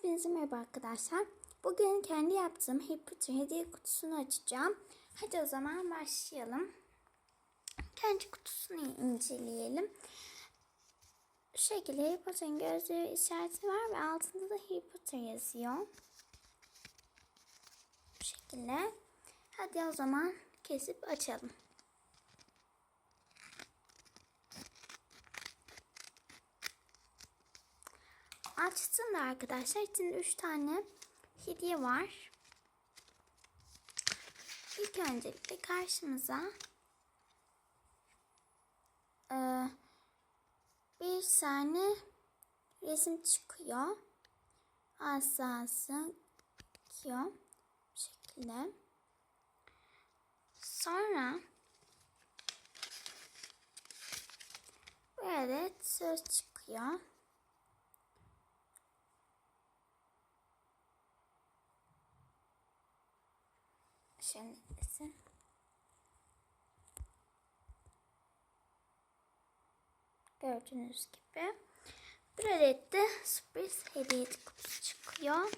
Hepinize merhaba arkadaşlar. Bugün kendi yaptığım Harry hediye kutusunu açacağım. Hadi o zaman başlayalım. Kendi kutusunu inceleyelim. Şu şekilde Harry Potter'ın gözlüğü işareti var ve altında da Harry yazıyor. Bu şekilde. Hadi o zaman kesip açalım. Açtığımda arkadaşlar içinde 3 tane hediye var. İlk öncelikle karşımıza e, bir tane resim çıkıyor. Asası çıkıyor. Bu şekilde. Sonra böyle söz çıkıyor. Şimdi. Gördüğünüz gibi. Bir adet de sürpriz hediye kutusu çıkıyor.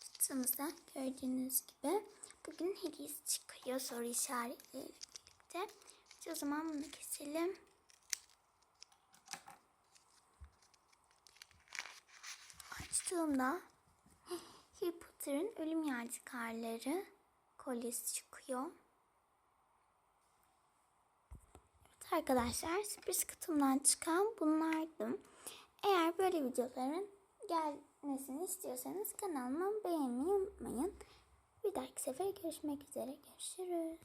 Kutumuzda gördüğünüz gibi bugün hediyesi çıkıyor soru işaretleriyle birlikte. İşte o zaman bunu keselim. Açtığımda Harry Potter'ın ölüm yadigarları kolyesi çıkıyor. Evet arkadaşlar sürpriz kutumdan çıkan bunlardı. Eğer böyle videoların gelmesini istiyorsanız kanalıma beğenmeyi unutmayın. Bir dahaki sefer görüşmek üzere. Görüşürüz.